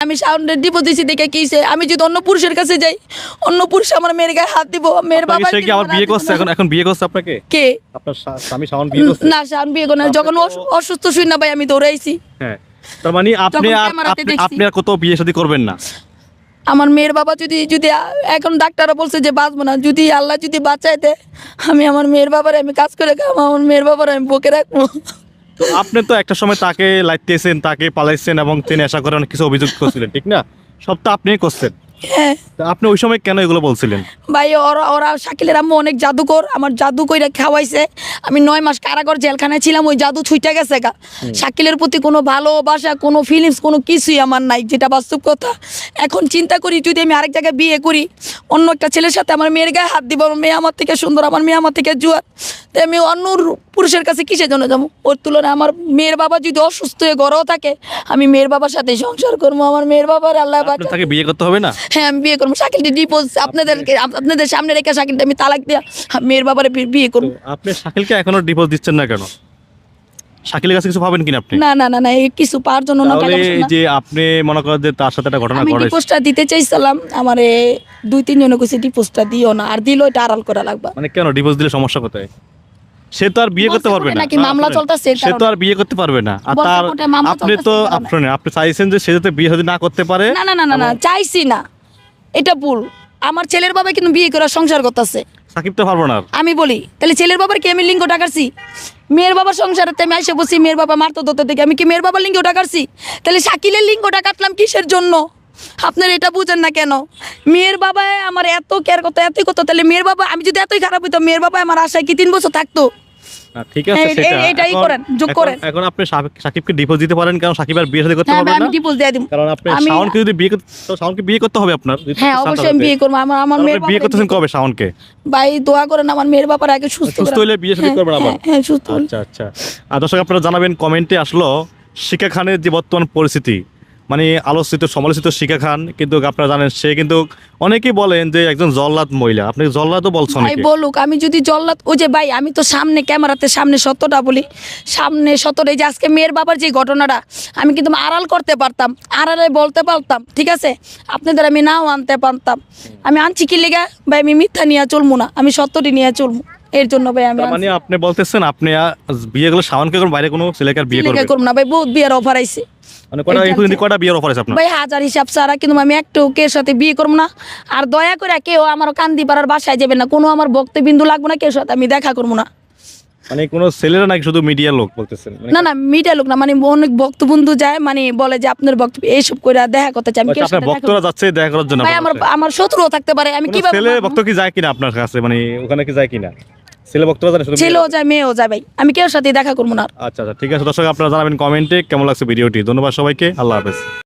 আমি সাউন্ডের ডিপোজিট দেখে কিছে আমি যদি অন্য পুরুষের কাছে যাই অন্য পুরুষ আমার মেয়ের গায়ে হাত দিব মেয়ের বাবা সে কি আবার বিয়ে করছে? এখন এখন বিয়ে করছে আপনাকে? কে? আপনার স্বামী শাওন বিয়ে করছে? না শাওন বিয়ে করে না। যখন অসুস্থ শুই না ভাই আমি দৌড়াইছি হ্যাঁ। তার মানে আপনি আপনি আর কত বিয়ে শাদী করবেন না? আমার মেয়ের বাবা যদি যদি এখন ডাক্তাররা বলছে যে বাঁচবো না যদি আল্লাহ যদি দেয় আমি আমার মেয়ের বাবার আমি কাজ করে খাব আমার মেয়ের বাবার আমি বকে রাখব। তো আপনি তো একটা সময় তাকে লাইতেছেন তাকে পালাইছেন এবং তিনি আশা করে অনেক কিছু অভিযোগ করছিলেন ঠিক না? সব তো আপনিই করছেন। হ্যাঁ। আপনি ওই সময় কেন এগুলো বলছিলেন? ভাই ওরা ওরা শাকিলের আম্মু অনেক জাদুকর আমার জাদু কইরা খাওয়াইছে। আমি নয় মাস কারাগর জেলখানায় ছিলাম ওই জাদু ছুটে গেছে গা। শাকিলের প্রতি কোনো ভালোবাসা কোনো ফিলিংস কোনো কিছুই আমার নাই যেটা বাস্তব কথা। এখন চিন্তা করি যদি আমি আরেক জায়গায় বিয়ে করি অন্য একটা ছেলের সাথে আমার মেয়ের গায়ে হাত দিব আমার মেয়ে আমার থেকে সুন্দর আমার মেয়ে আমার থেকে জুয়ার। তাই আমি অন্য পুরুষের কাছে কিসের জন্য যাব? ওর তুলনায় আমার মেয়ের বাবা যদি অসুস্থ হয়ে ঘরেও থাকে আমি মেয়ের বাবার সাথে সংসার করব আমার মেয়ের বাবার আল্লাহ তাকে বিয়ে করতে হবে না? হ্যাঁ আমি বিয়ে করব। শাকিলটি ডিপোজ আপনাদেরকে আপনাদের সামনে রেখে শাকিলটা আমি তালাক দিয়া মেয়ের বাবারে বিয়ে করব। আপনি শাকিলকে এখনও ডিভোর্স দিচ্ছেন না কেন? শাকিলের কাছে কিছু পাবেন কিনা আপনি? না না না না কিছু পাওয়ার জন্য না তাহলে টাকা পয়সা না। যে আপনি মনে করেন যে তার সাথে একটা ঘটনা আমি ঘটে দিতে চাইছিলাম আমার দুই তিন জনে কইছে ডিপোজটা দিও না আর দিল এটা আড়াল করা লাগবে। মানে কেন? ডিভোর্স দিলে সমস্যা কোথায়? সে তো আর বিয়ে করতে পারবে না। মামলা চলতেছে সে তো আর বিয়ে করতে পারবে না। আর তার আপনি তো। আপনি আপনি চাইছেন যে সে যাতে বিয়ে যদি না করতে পারে? না না না না না চাইছি না। এটা ভুল। আমার ছেলের বাবা কিন্তু বিয়ে করে সংসার করতেছে। সাকিব তো পারব না আমি বলি তাহলে ছেলের বাবার কি আমি লিঙ্গ টাকারছি মেয়ের বাবার সংসারে আমি এসে বসি মেয়ের বাবা মারতো দোতে থেকে আমি কি মেয়ের বাবার লিঙ্গ টাকারছি তাহলে শাকিলের লিঙ্গ টাকাতলাম কিসের জন্য? আপনার এটা বুঝেন না কেন? মেয়ের বাবা আমার এত কেয়ার করতো এতই করতো। তাহলে মেয়ের বাবা আমি যদি এতই খারাপ হইতো মেয়ের বাবা আমার আশায় কি তিন বছর থাকতো? ঠিক আছে সেটা এটাই করেন, যোগ করেন। এখন আপনি সাকিবকে ডিভোর্স দিতে পারেন কারণ সাকিব আর বিয়ে শাদী করতে পারবে না আমি ডিপোজ দিয়ে দিব। কারণ আপনি শাওনকে যদি বিয়ে করতে শাওনকে বিয়ে করতে হবে আপনার। হ্যাঁ অবশ্যই আমি বিয়ে করব। আমার আমার মেয়ের বিয়ে বাবারে করতেছেন বিয়ে কবে শাওনকে? করব। ভাই দোয়া করেন আমার মেয়ের বাবার আগে সুস্থ সুস্থ হলে বিয়ে শাদী হ্যাঁ, করবেন আবার? হ্যাঁ, সুস্থ আচ্ছা আচ্ছা। আর দর্শক আপনারা জানাবেন কমেন্টে আসলো শিখা খানের যে বর্তমান পরিস্থিতি মানে আলোচিত সমালোচিত শিখা খান কিন্তু আপনারা জানেন সে কিন্তু অনেকেই বলেন যে একজন জল্লাদ মহিলা। আপনি জল্লাদও বলছেন ভাই বলুক আমি যদি জল্লাদ ওই যে ভাই আমি তো সামনে ক্যামেরাতে সামনে সত্যটা বলি। সামনে সত্যটা এই যে আজকে মেয়ের বাবার যে ঘটনাটা আমি কিন্তু আড়াল করতে পারতাম আড়ালে বলতে পারতাম ঠিক আছে? আপনাদের আমি নাও আনতে পারতাম। আমি আনছি কি লেগে? ভাই আমি মিথ্যা নিয়ে চলবো না আমি সত্যটি নিয়ে চলবো এর জন্য ভাই আমি মানে আপনি বলতেছেন আপনি বিয়ে গুলো সামানকে বাইরে কোনো ছেলেকে বিয়ে করবেন করব? না ভাই বহুত বিয়ের অফার আইছে। মানে কটা এই এই পর্যন্ত জানতে- কটা বিয়ের অফার আছে আপনার? ভাই হাজার হিসাব ছাড়া কিন্তু আমি একটু কে সাথে বিয়ে করব না। আর দয়া করে কেউ আমার কান্দি পাড়ার বাসায় যাবে না। কোনো আমার ভক্তবিন্দু লাগবে না কেউ সাথে আমি দেখা করব না। মানে কোনো ছেলেরা নাকি শুধু মিডিয়ার লোক বলতেছেন মানে না না মিডিয়া লোক না মানে অনেক যায় মানে বলে যে আপনার বক্তব্য এইসব করে দেখা করতে চাই আমি আচ্ছা, আপনার ভক্তরা যাচ্ছে দেখা করার জন্য ভাই আমার আমার শত্রুও থাকতে পারে আমি কীভাবে ছেলে ভক্ত কি যায় কিনা আপনার কাছে? মানে ওখানে কি যায় কিনা? ছেলে ভক্তরা জানে শুধু ছেলেও যায় মেয়েও যায় ভাই। আমি কেউ সাথে দেখা করব না আচ্ছা আচ্ছা ঠিক আছে দর্শক আপনারা জানাবেন কমেন্টে কেমন লাগছে ভিডিওটি। ধন্যবাদ সবাইকে আল্লাহ হাফেজ।